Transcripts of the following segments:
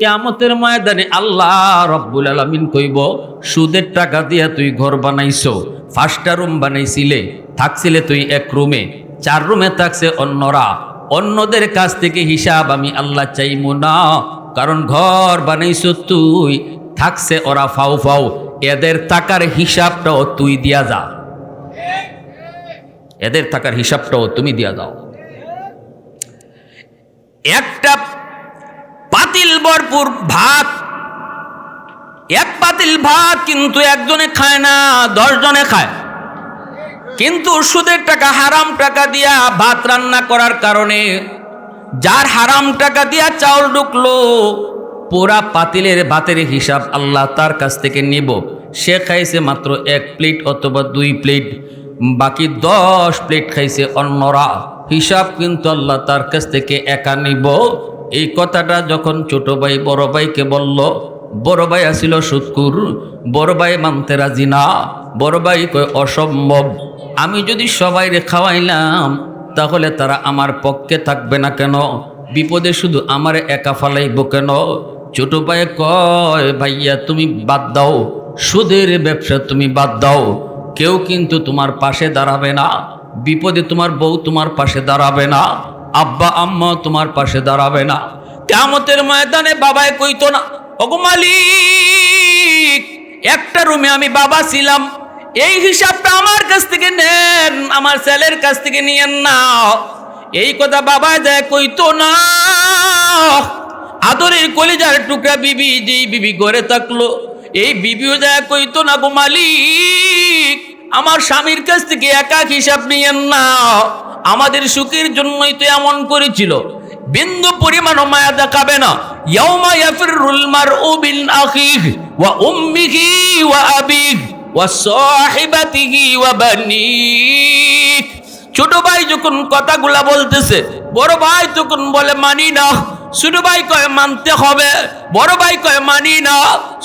কেয়ামতের ময়দানে আল্লাহ রব্বুল আলমিন কইব, সুদের টাকা দিয়া তুই ঘর বানাইছো, পাঁচটা রুম বানাইছিলে, থাকছিলে তুই এক রুমে, চার রুমে থাকছে অন্যরা, অন্যদের কাছ থেকে হিসাব আমি আল্লাহ চাইমু না, কারণ ঘর বানাইছো তুই, থাকছে ওরা ফাউ ফাউ, এদের টাকার হিসাবটাও তুই দিয়া যা। এদের টাকার হিসাবটাও তুমি দিয়া দাও। একটা পাতিল ভরপুর ভাত। এক পাতিল ভাত কিন্তু একজনে খায় না, দশজনে খায়। কিন্তু সুদের টাকা, হারাম টাকা দিয়া ভাত রান্না করার কারণে যার হারাম টাকা দিয়া চাউল ঢুকলো, পোড়া পাতিলের ভাতের হিসাব আল্লাহ তার কাছ থেকে নিব। সে খাইছে মাত্র এক প্লেট অথবা দুই প্লেট, বাকি দশ প্লেট খাইছে অন্যরা। হিসাব কিন্তু আল্লাহ তার কাছ থেকে একা নিব। এই কথাটা যখন ছোট ভাই, বড় ভাইকে বলল, বড় ভাই আসিল সুৎকুর, বড় ভাই মানতে রাজি না, বড় ভাই কয়, অসম্ভব। আমি যদি সবাই রে খাওয়াইলাম, তাহলে তারা আমার পক্ষে থাকবে না কেন? বিপদে শুধু আমার একা ফালাইব কেন? ছোট ভাই কয়, ভাইয়া, তুমি বাদ দাও। সুদের ব্যবসা তুমি বাদ দাও। কেউ কিন্তু তোমার পাশে দাঁড়াবে না। বিপদে তোমার বউ তোমার পাশে দাঁড়াবে না। আব্বা, আম্মা তোমার পাশে দাঁড়াবে না। কেমতের ময়দানে বাবায় কইতো না, ওগো মালিক, একটা রুমে আমি বাবা ছিলাম। এই হিসাবটা আমার কাছ থেকে নেন, আমার ছেলের কাছ থেকে নিয়েন না। এই কথা বাবা দেয় কইতো না। আদরের কলিজার টুকরা বিবি যেই বিবি ঘরে থাকল, এই বিবিও যায় কইতো না গো মালিক, আমার স্বামীর কাছ থেকে একাক হিসাব নিয়েন না। আমাদের সুখের জন্যই তো এমন করেছিল। বিন্দু পরিমাণ মায়া দেখাবে না। ইয়াউমা ইয়াফিরুল মারউ বিন আখিহি ওয়া উম্মিহি ওয়া আবিহি ওয়া সাহিবাতিহি ওয়া বানিহি। ছোট ভাই যখন কথাগুলা বলতেছে, বড় ভাই তখন বলে, মানি না। ছোট ভাই কয়, মানতে হবে। বড় ভাই কয়, মানি না।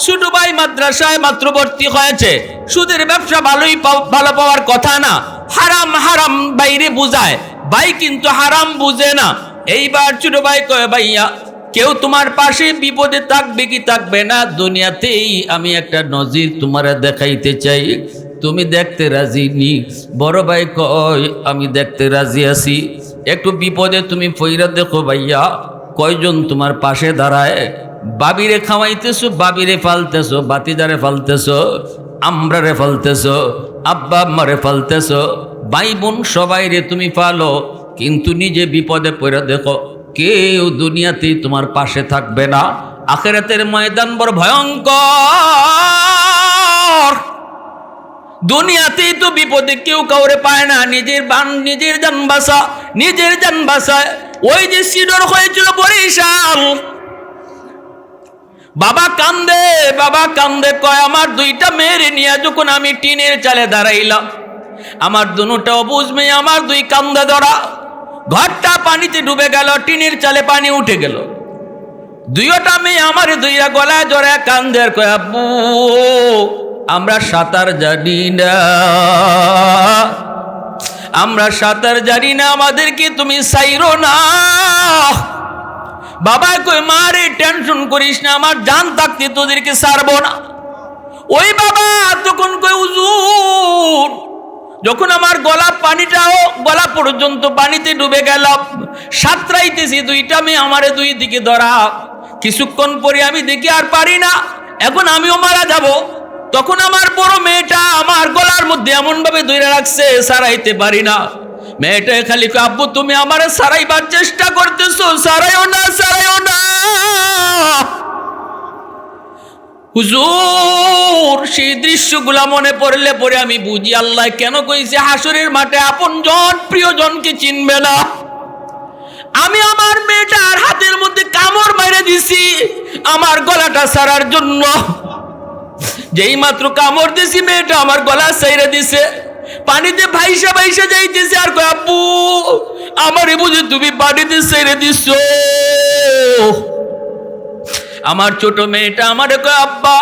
ছোট ভাই মাদ্রাসায় মাত্র ভর্তি হয়েছে। সুদের ব্যবসা ভালোই ভালো পাওয়ার কথা না। হারাম হারাম বাইরে বুঝায়। ভাই কিন্তু হারাম বুঝে না। এইবার ছোট ভাই কয়, ভাইয়া, কেউ তোমার পাশে বিপদে থাকবে কি থাকবে না? দুনিয়াতেই আমি একটা নজির তোমার দেখাইতে চাই। তুমি দেখতে রাজি নি? বড় ভাই কয়, আমি দেখতে রাজি আছি। একটু বিপদে তুমি ফইরা দেখো ভাইয়া, কয়জন তোমার পাশে দাঁড়ায়? বাবিরে খাওয়াইতেছো, বাবিরে ফালতেছো, বাতিদারে ফালতেছো। আমরারে ফালতেছো, আব্বা আম্মারে ফালতেছো, ভাই বোন সবাই রে তুমি ফালো, কিন্তু নিজে বিপদে পড়ে দেখো, কেউ দুনিয়াতেই তোমার পাশে থাকবে না। আখেরাতের ময়দান বড় ভয়ঙ্কর। দুনিয়াতেই তো বিপদে কেউ কাউরে পায় না, নিজের বান, নিজের যান বাসা, নিজের যান বাসায়। ওই যে সিডর হয়েছিল বরিশাল বাবা কান্দে বাবা কান্দে, কয়, আমার দুইটা মেয়েরে নিয়ে যখন আমি টিনের চালে দাঁড়াইলাম, আমার দুটা অবুজ মেয়ে আমার দুই কান্দে ধরা। ঘরটা পানিতে ডুবে গেল, টিনের চালে পানি উঠে গেল। দুইটা মেয়ে আমার দুইরা গলায় জড়ে কান্দে, কয়, আব্বু, আমরা সাঁতার জানি না। আমরা সাঁতার জানি না, আমাদেরকে তুমি সাইরো না। বাবা কই মারে টেনশন করিস না, আমার জান থাকতে তোদেরকে সারবো না। ওই বাবা তখন কই উজুর যখন আমার গলা পানিটাও, গলা পর্যন্ত পানিতে ডুবে গেল, সাঁতরাইতেছি, দুইটা মেয়ে আমারে দুই দিকে ধরা। কিছুক্ষণ পরে আমি দেখি আর পারি না, এখন আমিও মারা যাব। তখন আমার বড় মেয়েটা আমার গলার মধ্যে এমন ভাবে ধরে রাখছে সারাইতে পারি না। মেয়েটা খালি আব্বু, তুমি আমার সারাইবার চেষ্টা করতেছো। সারাইও না সারাইও না। হুজুর, সেই দৃশ্যগুলা মনে পড়লে পরে আমি বুঝি, আল্লাহ কেন কইছে, হাসরের মাঠে আপন জন, প্রিয়জনকে চিনবে না। আমি আমার মেয়েটার হাতের মধ্যে কামড় মেরে দিছি, আমার গলাটা সারার জন্য। যেই মাত্র কামড় দিছি, মেয়েটা আমার গলা সাইরে দিছে। পানিতে ভাইসা ভাইসা যাইতেছে, আর কয়, আব্বু, আমারে বুঝি তুমি পানিতে সাইরে দিছো। আমার ছোট মেয়েটা আমারে কয়, আব্বা,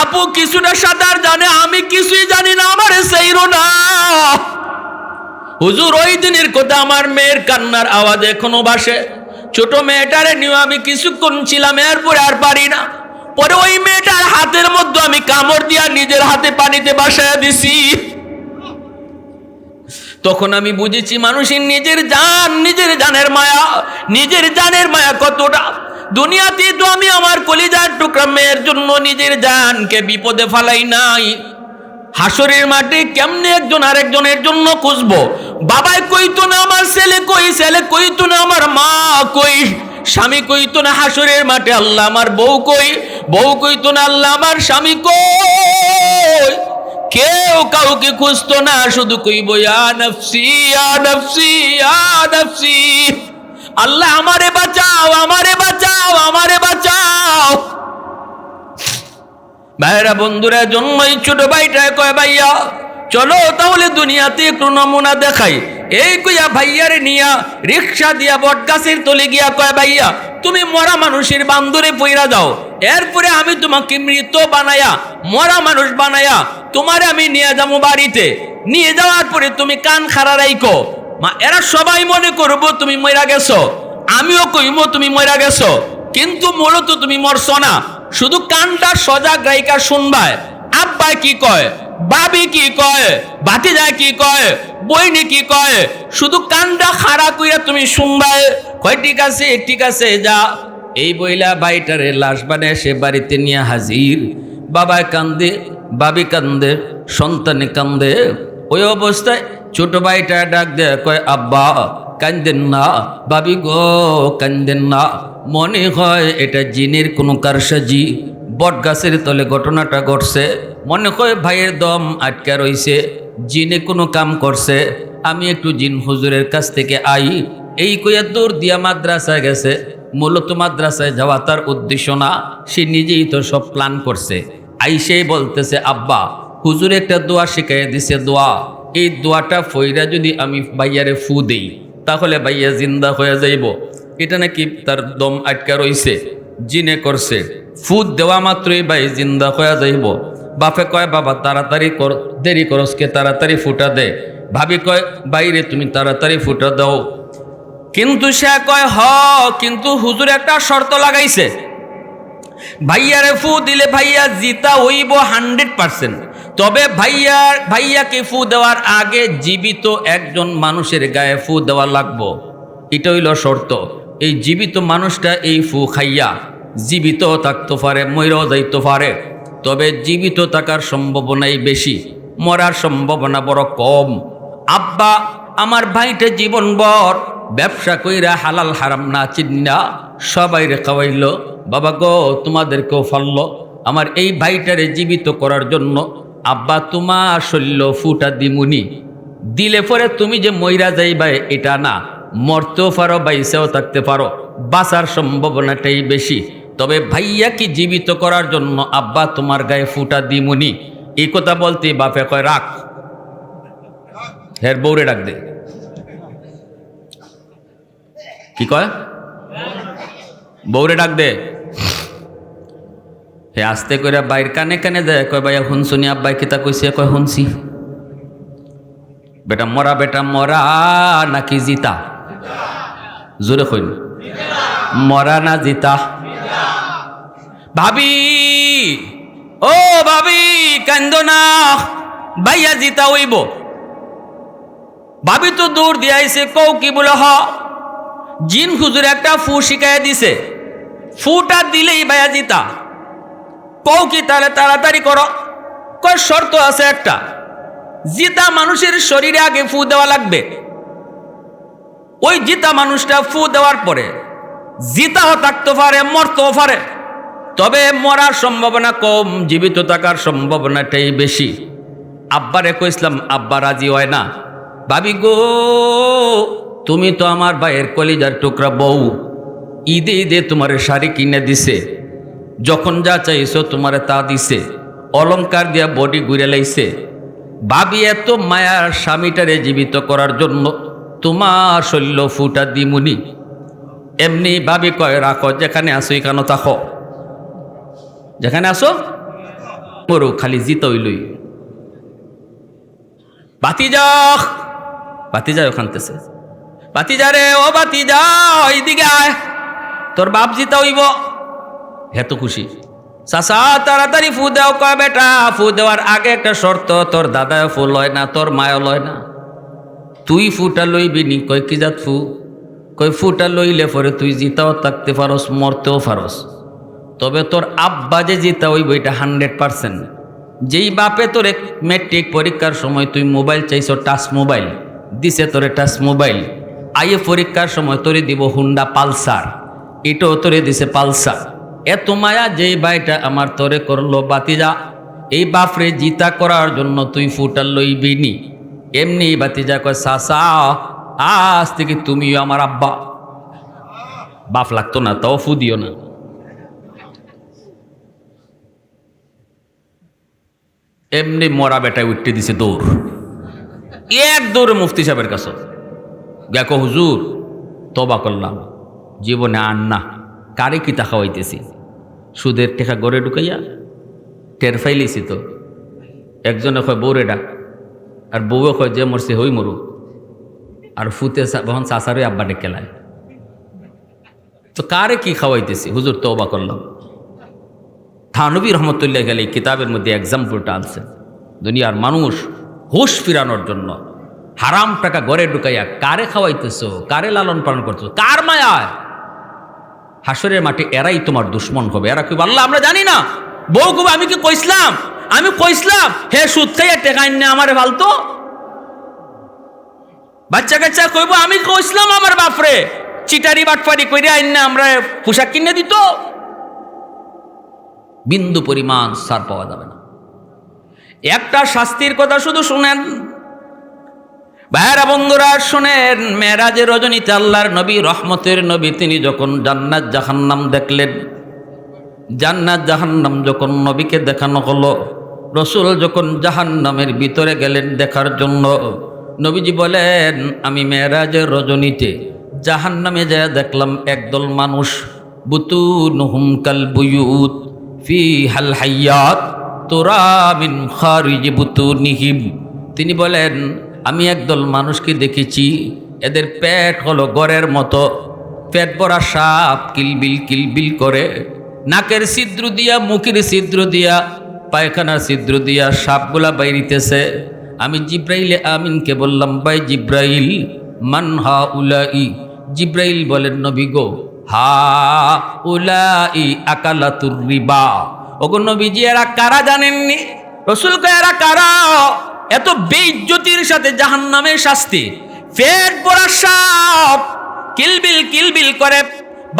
আপু কিছুটা সাঁতার জানে, আমি কিছুই জানি না, আমারে সেইরো না। হুজুর, ওই দিনের কথা আমার মেয়ের কান্নার আওয়াজ এখনও বাসে ছোট মেয়েটারে নিয়ে আমি কিছুক্ষণ ছিলাম, এরপরে আর পারি না। পরে ওই মেয়েটার হাতের মধ্যে আমি কামড় দিয়া নিজের হাতে পানিতে বাসায় দিছি। তখন আমি বুঝেছি মানুষের নিজের জান, নিজের জানের মায়া, নিজের জানের মায়া কতটা। দুনিয়াতে তো আমি আমার কলিজার টুকরা মেয়ের জন্য নিজের জানকে বিপদে ফালাই নাই। হাসরের মাঠে কেমনে একজন আরেকজনের জন্য খুঁজবো? বাবাই কইতো না, আমার ছেলে কই? ছেলে কইতো না, আমার মা কই? স্বামী কইতো না, হাসরের মাঠে আল্লাহ আমার বউ কই? বউ কইতো না, আল্লাহ আমার স্বামী কই? কেউ কাউকে খুঁজতো না, শুধু কইব আল্লাহ আমারে বাঁচাও আমারে বাঁচাও আমারে বাঁচাও। ভাইরা বন্ধুরা, জন্মই ছোট ভাইটায় কয়, ভাইয়া, চলো তাহলে দুনিয়াতে একটু নমুনা দেখাই। এই কইয়া ভাইয়ারে নিয়া রিক্সা দিয়া বট গাছের তলে গিয়া কয়, ভাইয়া, তুমি মরা মানুষের বান্দরে পইরা যাও। এরপরে আমি তোমাকে মৃত বানায়া, মরা মানুষ বানায়া, তোমারে আমি নিয়ে যাব বাড়িতে। নিয়ে যাওয়ার পরে তুমি কান খাড়া রাইকো মা, এরা সবাই মনে করব তুমি মইরা গেছো। আমিও কইমো তুমি মইরা গেছো। কিন্তু মূলত তুমি মরছো না। শুধু কানটা সজাগ রাইকা শুনবায়। আব্বা কি কয়? বাবি কি কয়? ভাতিজা কি কয়? বইনি কি কয়? শুধু কানটা খাড়া কইরা তুমি শুনবায়। কয়, ঠিক আছে ঠিক আছে, যা। এই বইলা বাইটারে লাশ বানায় সে বাড়িতে নিয়ে হাজির। বাবা কান্দে, বাবি কান্দে, সন্তানে কান্দে। ওই অবস্থায় ছোট ভাইটা ডাক দেয়, কয়, আব্বা, কান্দেন না, বাবি গো, কান্দেন না। মনে হয় এটা জিনের কোনো কারসাজি। বট গাছের তলে ঘটনাটা ঘটছে। মনে হয় ভাইয়ের দম আটকা রইছে। জিনে কোনো কাম করছে। আমি একটু জিন হুজুরের কাছ থেকে আই। এই কইয়া দূর দিয়া মাদ্রাসায় গেছে। মূলত মাদ্রাসায় যাওয়া তার উদ্দেশ্য না, সে নিজেই তো সব প্ল্যান করছে। আইসেই বলতেছে, আব্বা, হুজুর একটা দোয়া শিখাই দিছে, দোয়া। এই দোয়াটা ফইরা যদি আমি বাইয়ারে ফু দেই, তাহলে বাইয়া জিন্দা হয়ে যাইব। এটা নাকি তার দম আটকা রইছে, জিনে করছে। ফুদ দেওয়া মাত্রই ভাই জিন্দা হয়ে যাইব। বাপে কয়, বাবা, তাড়াতাড়ি কর, দেরি করসকে তাড়াতাড়ি ফুটা দে। ভাবি কয়, বাইরে তুমি তাড়াতাড়ি ফুটা দাও। কিন্তু সে কয়, হ, কিন্তু হুজুর একটা শর্ত লাগাইছে। ভাইয়ারে ফু দিলে ভাইয়া জিতা হইব হান্ড্রেড পার্সেন্ট। তবে ভাইয়া, ভাইয়াকে ফু দেওয়ার আগে জীবিত একজন মানুষের গায়ে ফু দেওয়া লাগবো। এটা হইল শর্ত। এই জীবিত মানুষটা এই ফু খাইয়া জীবিত থাকতে পারে ময়রাও যাইতে পারে। তবে জীবিত থাকার সম্ভাবনাই বেশি। মরার সম্ভাবনা বড় কম। আব্বা, আমার ভাইটা জীবনভর ব্যবসা কইরা হালাল হারাম না চিন্না, সবাই রে বাবা গো, তোমাদেরকেও ফাললো। আমার এই ভাইটারে জীবিত করার জন্য আব্বা তোমার শৈল্য ফুটা দিমুনি। দিলে পরে তুমি যে মইরা যাইবাই এটা না। মরতেও পারো, বাইসেও থাকতে পারো। বাঁচার সম্ভাবনাটাই বেশি। তবে ভাইয়া কি জীবিত করার জন্য আব্বা তোমার গায়ে ফুটা দিমুনি? এই কথা বলতে বাপে কয়, রাখ। হের বৌরে ডাক দে। কি কয়? বৌরে ডাক দে। হে আস্তে করে বাইর কানে কানে দেয় কয় ভাইয়া শুনছুনি আব্বাই কিতা কইছে? কয়, শুনছি। বেটা মরা বেটা, মরা নাকি জিতা? জোরে কইন। মরা না জিতা? ভাবি! ও ভাবি, কান্দ না। ভাইয়া জিতা হইব। ভাবি তো দৌড় দিয়ে আইছে কৌ কি বলে হ? জিন হুজুর একটা ফু শিখাইয়া দিছে। ফুটা দিলেই ভাইয়া জিতা। কৌ কি তাহলে তাড়াতাড়ি করো? কয় শর্ত আছে একটা। জিতা মানুষের শরীরে আগে ফু দেওয়া লাগবে। ওই জিতা মানুষটা ফু দেওয়ার পরে জিতাও থাকতে পারে, মরতেও পারে। তবে মরার সম্ভাবনা কম, জীবিত থাকার সম্ভাবনাটাই বেশি। আব্বারে কইসলাম, আব্বা রাজি হয় না। ভাবি গো তুমি তো আমার ভাইয়ের কলিজার টুকরা বউ। ঈদে ঈদে তোমার শাড়ি কিনে দিছে। যখন যা চাইছো তোমারে তা দিছে। অলংকার দিয়া বডি ঘুরে লাইছে। ভাবি, এত মায়ার স্বামীটারে জীবিত করার জন্য তোমার শৈল্য ফুটা দিমুনি। এমনি ভাবি কয়, রাখো, যেখানে আসো এখানে থাকো। যেখানে আসো মরু, খালি জিতইলই বাতি যাও বাতি যাও ওখানতেছে। বাতিজা রে ও বাতিজা এইদিকে আয়। তোর বাপ জিতা হইব। এত খুশি। চাচা, তাড়াতাড়ি ফু দেও কয় বেটা। ফু দেওয়ার আগে একটা শর্ত, তোর দাদা ফু লয় না, তোর মায়ও লয় না। তুই ফুটা লইবি নি, কয় কি জাত ফু? কই ফুটা লইলে পরে তুই জিতাও থাকতে পারস, মরতেও পারস। তবে তোর আব্বা যে জিতা হইব, এটা হান্ড্রেড পার্সেন্ট যেই বাপে তোর মেট্রিক পরীক্ষার সময় তুই মোবাইল চাইছ, টাচ মোবাইল, দিছে তোরে টাচ মোবাইল। আইয়ে পরীক্ষার সময় তোরে দিব হুন্ডা পালসার। এটাও তোরে দিছে পালসার। এত মায়া যেই বাইটা আমার তোরে করল বাতিজা, এই বাপরে জিতা করার জন্য তুই ফুটার লইবি নি। এমনি বাতিজা কয়, সাসা, আজ থেকে তুমিও আমার আব্বা। বাফ লাগতো না, তাও ফু দিও না। এমনি মরা বেটায় উঠতে দিছে দৌড়। এক দৌড়ে মুফতি সাহেবের কাছে। দেখো হুজুর তবা করলাম। জীবনে আর না। কারে কি টাকা হইতেছি? সুদের টেকা গড়ে ঢুকাইয়া টের ফাইলিছি তো। একজনে কয়, বউরে ডাক। আর বউয়ে কয়, যে মরছে হই মরু আর ফুতে বহন চাষারই আব্বা ডেকেলায় তো কারে কি খাওয়াইতেছি? হুজুর তবা করলাম। থানবী রহমতুল্লাহ গেলে কিতাবের মধ্যে এক্সাম্পলটা আনছেন। দুনিয়ার মানুষ হুশ ফিরানোর জন্য হারাম টাকা গড়ে ঢুকাইয়া কারে খাওয়াইতেছো? কারে লালন পালন করতেছো? কার মায়ায়? হাসরের মাঠে এরাই তোমার দুশ্মন হবে। এরা কি আল্লাহ, আমরা জানি না। বউ খুব আমি কি কইসলাম আমি কইসলাম হে সুদ খাইয়া টেকা আইন আমারে ফালতো। বাচ্চা কাচ্চা কইব, আমি কইসলাম আমার বাপরে। চিটারি বাটফারি কইরে আইন না আমরা পোশাক কিনে দিত। বিন্দু পরিমাণ সার পাওয়া যাবে না। একটা শাস্তির কথা শুধু শুনেন। ভাইয়েরা, বন্ধুরা, শোনেন মেরাজের রজনীতে আল্লাহর নবী, রহমতের নবী, তিনি যখন জান্নাত জাহান্নাম দেখলেন, জান্নাত জাহান্নাম যখন নবীকে দেখানো হলো, রসুল যখন জাহান্নামের ভিতরে গেলেন দেখার জন্য, নবীজি বলেন, আমি রজনীতে জাহান্নামে যা দেখলাম একদল মানুষ বুতু নুহুম কাল বুয়ুত ফি হাল হাইয়াত তোরা মিন খারিজ বুতু নিহিম তিনি বলেন একদল মানুষকে দেখেছি, এদের পেট হলো গড়ের মতো। পেট ভরা সাপ কিলবিল কিলবিল করে, নাকের ছিদ্র দিয়া, মুখের ছিদ্র দিয়া, পায়খানার ছিদ্র দিয়া সাপগুলা বাইরিতেছে। আমি জিব্রাইলে আমিনকে বললাম, ভাই জিব্রাইল মান হা উলাই? জিব্রাইল বলেন, নবী গো, হা উলাই আকালাতুর রিবা। ওগো নবীজি, এরা কারা জানেননি? রসুল এরা কারা? এত বেইজ্জতির সাথে জাহান জাহান্নামের শাস্তি। পেট পড়া সাপ। কিলবিল কিলবিল করে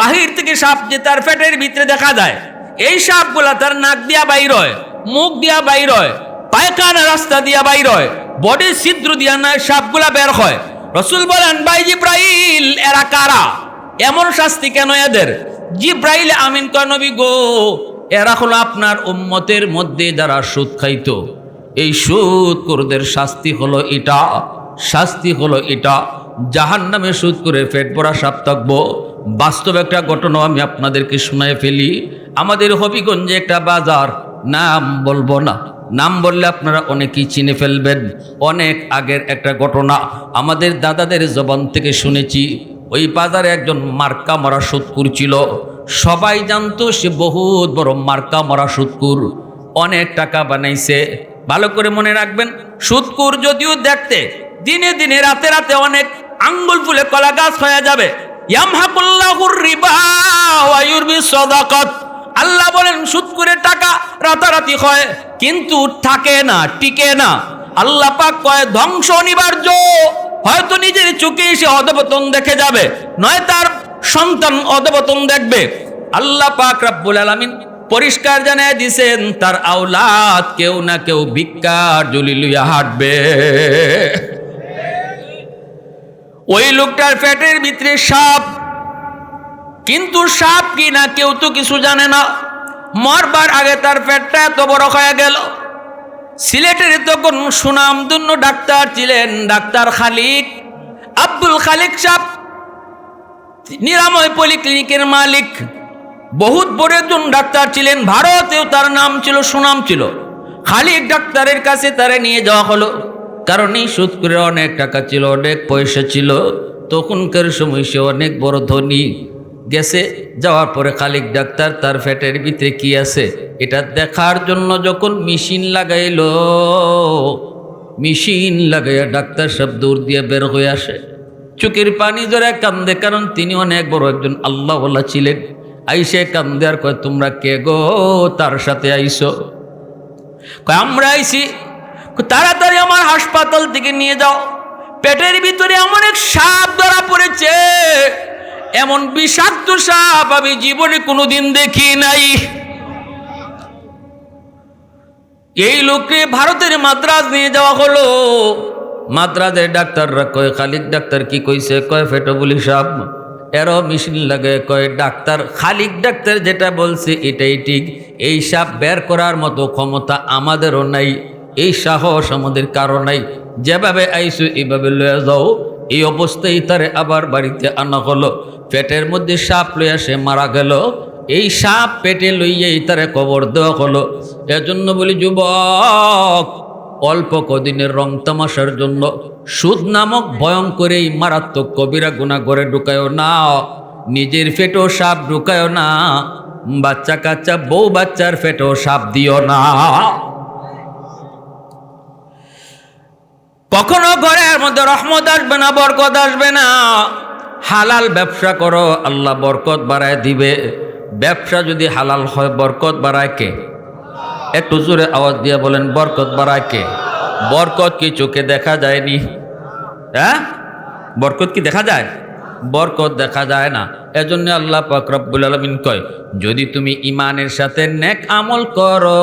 বাহির থেকে সাপ যে তার পেটের ভিতরে দেখা যায়, এই সাপগুলা তার নাক দিয়া বাইর হয়, মুখ দিয়া বাইর হয়, পায়খানা রাস্তা দিয়া বাইর হয় বডির ছিদ্র দিয়া না সাপগুলা বের হয়। রসুল বলেন, ভাই জিব্রাইল, এরা কারা? এমন শাস্তি কেন এদের? জিব্রাইল আমিন কয়, নবী গো, এরা হলো আপনার উম্মতের মধ্যে যারা সুদ খাইতো। এই সুদ করদের শাস্তি হলো এটা, শাস্তি হলো এটা। জাহান নামে সুদ করে পেট ভরা সাপ থাকব। বাস্তব একটা ঘটনা আমি আপনাদেরকে শোনায় ফেলি। আমাদের হবিগঞ্জে একটা বাজার, নাম বলব না। নাম বললে আপনারা অনেকেই চিনে ফেলবেন। অনেক আগের একটা ঘটনা, আমাদের দাদাদের জবান থেকে শুনেছি। ওই বাজারে একজন মার্কা মরা সুৎকুর ছিল। সবাই জানতো সে বহুত বড় মার্কা মরা সুৎকুর। অনেক টাকা বানাইছে। ভালো করে মনে রাখবেন, সুৎকুর যদিও দেখতে দিনে দিনে, রাতে রাতে অনেক আঙ্গুল ফুলে কলা গাছ হয়ে যাবে। আল্লাহ বলেন সুদ করে টাকা রাতারাতি হয়, কিন্তু থাকে না, টিকে না। আল্লাহ পাক কয়, ধ্বংস অনিবার্য। হয়তো নিজের চোখে এসে অধপতন দেখে যাবে, নয় তার সন্তান অধপতন দেখবে। আল্লাহ পাক রাব্বুল আলামিন পরিষ্কার জানায় দিছেন, তার আওলাদ কেউ না কেউ ভিক্ষার জুলি লইয়া হাঁটবে। ওই লোকটার পেটের ভিতরে সাপ। কিন্তু সাপ কি না, কেউ তো কিছু জানে না। মরবার আগে তার পেটটা এত বড় হয়ে গেল। সিলেটের তখন সুনাম সুনামধন্য ডাক্তার ছিলেন, ডাক্তার খালিক, আব্দুল খালিক সাপ, নিরাময় পলিক্লিনিকের মালিক। বহুত বড় একজন ডাক্তার ছিলেন, ভারতেও তার নাম ছিল, সুনাম ছিল। খালিক ডাক্তারের কাছে তারে নিয়ে যাওয়া হলো। কারণ এই সুদ করে অনেক টাকা ছিল, অনেক পয়সা ছিল। তখনকার সময় সে অনেক বড় ধনী গেছে। যাওয়ার পরে খালিক ডাক্তার তার ফ্যাটের ভিতরে কি আছে, এটা দেখার জন্য যখন মেশিন লাগাইলো, মেশিন লাগাইয়া ডাক্তার সব দূর দিয়ে বের হয়ে আসে। চোখের পানি জোরে কান্দে, কারণ তিনি অনেক বড় একজন আল্লাহওয়ালা ছিলেন। আইসে কান্দে আর কয়, তোমরা কে গো তার সাথে আইসো? কয়, আমরা আইসি তাড়াতাড়ি আমার হাসপাতাল থেকে নিয়ে যাও। পেটের ভিতরে এমন এক সাপ ধরা পড়েছে, এমন বিষাক্ত সাপ আমি জীবনে কোনোদিন দেখি নাই। এই লোককে ভারতের মাদ্রাজ নিয়ে যাওয়া হলো। মাদ্রাজের ডাক্তাররা কয় খালিক ডাক্তার কি কইছে? কয় ফেটো বলি সাপ। এরও মেশিন লাগে কয় ডাক্তার, খালিক ডাক্তার যেটা বলছে এটাই ঠিক। এই সাপ বের করার মতো ক্ষমতা আমাদেরও নাই, এই সাহস আমাদের কারও নাই। যেভাবে আইসু এইভাবে লয়ে যাও। এই অবস্থায় তারে আবার বাড়িতে আনা হলো। পেটের মধ্যে সাপ লইয়া সে মারা গেল। এই সাপ পেটে লইয়াই তারে কবর দেওয়া হলো। এজন্য বলি, যুবক অল্প কদিনের রং তামাশার জন্য সুদ নামক ভয়ঙ্কর এই মারাত্মক কবিরা গুণা করে ঢুকায়ও না, নিজের ফেটো সাপ ঢুকায়ও না, বাচ্চা কাচ্চা বউ বাচ্চার ফেটো সাপ দিও না। কখনো ঘরের মধ্যে রহমত আসবে না, বরকত আসবে না। হালাল ব্যবসা করো, আল্লাহ বরকত বাড়ায় দিবে। ব্যবসা যদি হালাল হয়, বরকত বাড়ায় কে? একটু জোরে আওয়াজ দিয়ে বলেন, বরকত বাড়ায় কে? বরকত কি চোখে দেখা যায়নি? হ্যাঁ? বরকত কি দেখা যায়? বরকত দেখা যায় না। এজন্য আল্লাহ পাক রব্বুল আলমিন কয়, যদি তুমি ইমানের সাথে নেক আমল করো,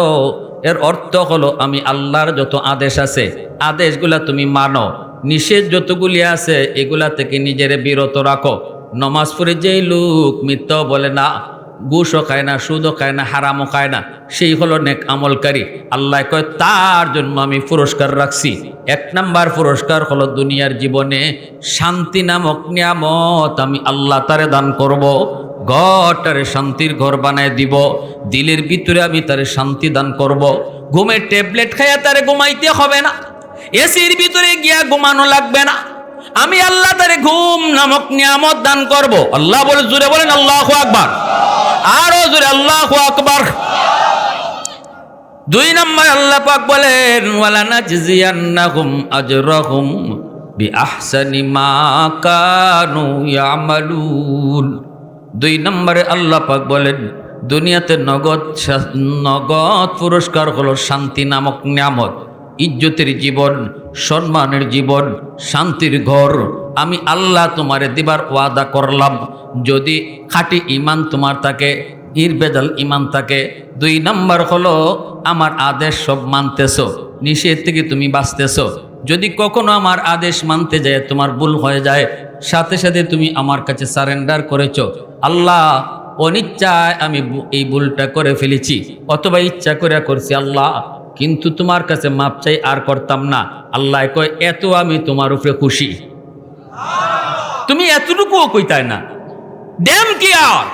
এর অর্থ হলো আমি আল্লাহর যত আদেশ আছে, আদেশগুলা তুমি মানো। নিষেধ যতগুলি আছে, এগুলা থেকে নিজের বিরত রাখো। নমাজ পড়ে যেই লোক মিথ্যাও বলে না ঘুষও খায় না, সুদও খায় না, হারামও খায় না। সেই হলো নেক আমলকারী। আল্লাহ কয়, তার জন্য আমি পুরস্কার রাখছি। এক নাম্বার পুরস্কার হলো দুনিয়ার জীবনে শান্তি নামক নিয়ামত আমি আল্লাহ তারে দান করব। ঘরটারে শান্তির ঘর বানায় দিব। দিলের ভিতরে আমি তারে শান্তি দান করব। ঘুমের ট্যাবলেট খাইয়া তারে ঘুমাইতে হবে না। এসির ভিতরে গিয়া ঘুমানো লাগবে না। আমি আল্লাহ তারে ঘুম নামক নিয়ামত দান করব। আল্লাহ বলে জুড়ে বলেন, আল্লাহ আকবার। আরও জুড়ে আল্লাহ আকবার। দুই নম্বর আল্লাহ পাক বলেন ওয়ালানা জিজিয়ান্নাহুম আজরাহুম বিআহসানি মা কানু ইয়ামালুন। দুই নম্বরে আল্লাহ পাক বলেন, দুনিয়াতে নগদ নগদ পুরস্কার হলো শান্তি নামক নিয়ামত, ইজ্জতের জীবন, সম্মানের জীবন, শান্তির ঘর আমি আল্লাহ তোমারে দিবার ওয়াদা করলাম। যদি খাঁটি ইমান তোমার থাকে নির্বেজাল ইমান থাকে, দুই নাম্বার হলো, আমার আদেশ সব মানতেছ, নিষেধ থেকে তুমি বাঁচতেছ। যদি কখনো আমার আদেশ মানতে যায়, তোমার ভুল হয়ে যায়, সাথে সাথে তুমি আমার কাছে সারেন্ডার করেছ। আল্লাহ, অনিচ্ছায় আমি এই ভুলটা করে ফেলেছি, অথবা ইচ্ছা করে করছি আল্লাহ, কিন্তু তোমার কাছে মাপ চাই আর করতাম না। আল্লাহ কয়, এত আমি তোমার উপরে খুশি। তুমি এতটুকুও কইতায় না। ড্যাম কি আর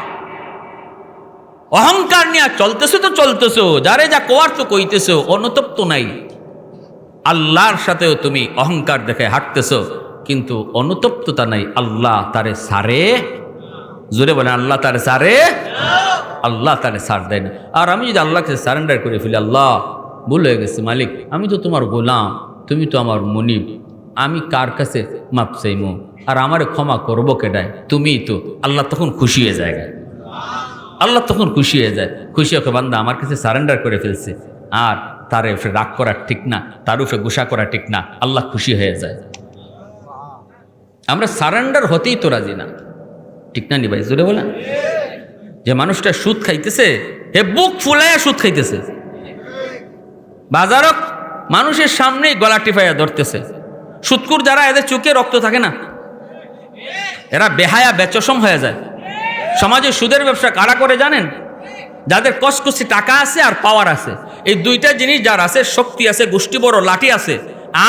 অহংকার নিয়ে চলতেছো তো চলতেছো, যারে যা কোয়ার তো কইতেছো, অনুতপ্ত নাই। আল্লাহর সাথেও তুমি অহংকার দেখে হাঁটতেছো, কিন্তু অনুতপ্ততা নাই। আল্লাহ তারে সারে? জোরে বলেন, আল্লাহ তারে সারে? আল্লাহ তারে সার দেয় না। আর আমি যদি আল্লাহকে সারেন্ডার করে ফেলি, আল্লাহ, ভুল হয়ে গেছে মালিক, আমি তো তোমার গোলাম, তুমি তো আমার মনিব। আমি কার কাছে মাপ চাইমু? আর আমারে ক্ষমা করব কেডায়? তুমিই তো আল্লাহ তখন খুশি হয়ে যায় আল্লাহ তখন খুশি হয়ে যায়। খুশি ওকে বান্দা আমার কাছে সারেন্ডার করে ফেলছে। আর তার উপরে রাগ করা ঠিক না, তার উপরে গুসা করা ঠিক না, আল্লাহ খুশি হয়ে যায়। আমরা সারেন্ডার হতেই তো রাজি না। ঠিক না নি ভাই? জোরে বলেন। যে মানুষটা সুদ খাইতেছে, হে বুক ফুলাইয়া সুদ খাইতেছে। বাজারক মানুষের সামনেই গলা টিপাইয়া ধরতেছে। সুৎকুর যারা এদের চোখে রক্ত থাকে না, এরা বেহায়া বেচসম হয়ে যায়। সমাজে সুদের ব্যবসা কারা করে জানেন? যাদের কসকসি টাকা আছে আর পাওয়ার আছে। এই দুইটা জিনিস যার আছে, শক্তি আছে, গোষ্ঠী বড়, লাঠি আছে,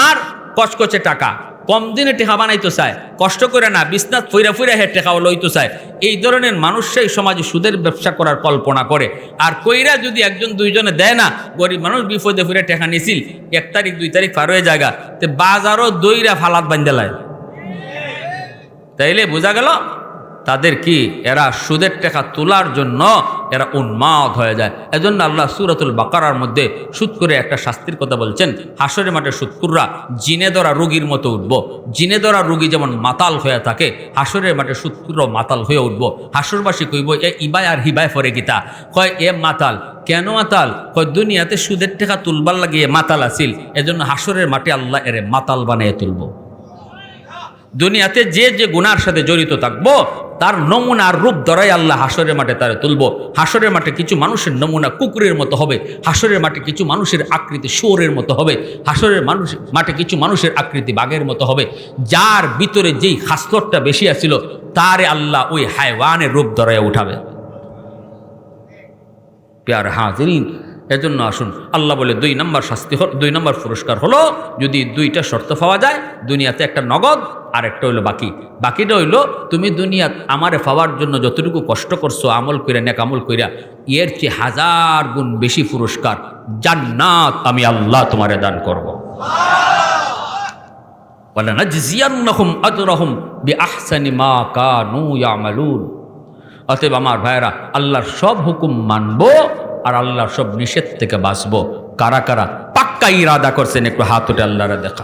আর কচকচে টাকা। কম দিনে টেকা বানাইতে চায়, কষ্ট করে না বিছনাথ ফুইরা ফুইরা হে টেকাও লইতে চায়। এই ধরনের মানুষরাই সমাজে সুদের ব্যবসা করার কল্পনা করে। আর কইরা যদি একজন দুইজনে দেয় না, গরিব মানুষ বিপদে ফুরে টেকা নিছিল, এক তারিখ, দুই তারিখ পার হয়ে জায়গা তে বাজারও দইরা ফালাত বান্ধে লায়। তাইলে বোঝা গেল? তাদের কি? এরা সুদের টাকা তোলার জন্য এরা উন্মাদ হয়ে যায়। এজন্য আল্লাহ সুরাতুল বাকারার মধ্যে সুদ করে একটা শাস্তির কথা বলছেন হাসরে মাঠে সুৎকুররা জিনে ধরা রুগীর মতো উঠবো। জিনে ধরা রুগী যেমন মাতাল হয়ে থাকে, হাসরের মাঠে সুদকুরও মাতাল হয়ে উঠবো। হাসরবাসী কইব, এ ইবায় আর হিবায় ফরে গীতা। কয়, এ মাতাল। কেন মাতাল? কয়, দুনিয়াতে সুদের টাকা তুলবার লাগিয়ে মাতাল আসিল এজন্য হাসরের মাঠে আল্লাহ এরে মাতাল বানিয়ে তুলবো। দুনিয়াতে যে যে গুনার সাথে জড়িত থাকব, তার নমুনা আর রূপ ধরাই আল্লাহ হাসরের মাঠে তারা তুলবো। হাসরের মাঠে কিছু মানুষের নমুনা কুকুরের মতো হবে, হাসরের মাঠে কিছু মানুষের আকৃতি শুয়োরের মতো হবে, হাসরের মানুষ, মাঠে কিছু মানুষের আকৃতি বাঘের মতো হবে। যার ভিতরে যেই হাস্তরটা বেশি আছিল, তারে আল্লাহ ওই হায়ওয়ানের রূপ ধরাইয়া উঠাবে। প্যার হাজিরিন এজন্য আসুন। আল্লাহ বলে দুই নম্বর শাস্তি হল দুই নম্বর পুরস্কার হলো যদি দুইটা শর্ত পাওয়া যায়, দুনিয়াতে একটা নগদ আর একটা হইল বাকি। বাকিটা হইল তুমি দুনিয়া আমারে পাওয়ার জন্য যতটুকু কষ্ট করছ, আমল কইরা, নেক আমল কইরা, এর চেয়ে হাজার গুণ বেশি পুরস্কার জান্নাত আমি আল্লাহ তোমারে দান করব। অতএব আমার ভাইয়েরা, আল্লাহর সব হুকুম মানবো আর আল্লাহর সব নিষেধ থেকে বাঁচবো। কারা কারা পাক্কা ইরাদা করছেন, একটু হাত উঠে আল্লাহরা দেখা।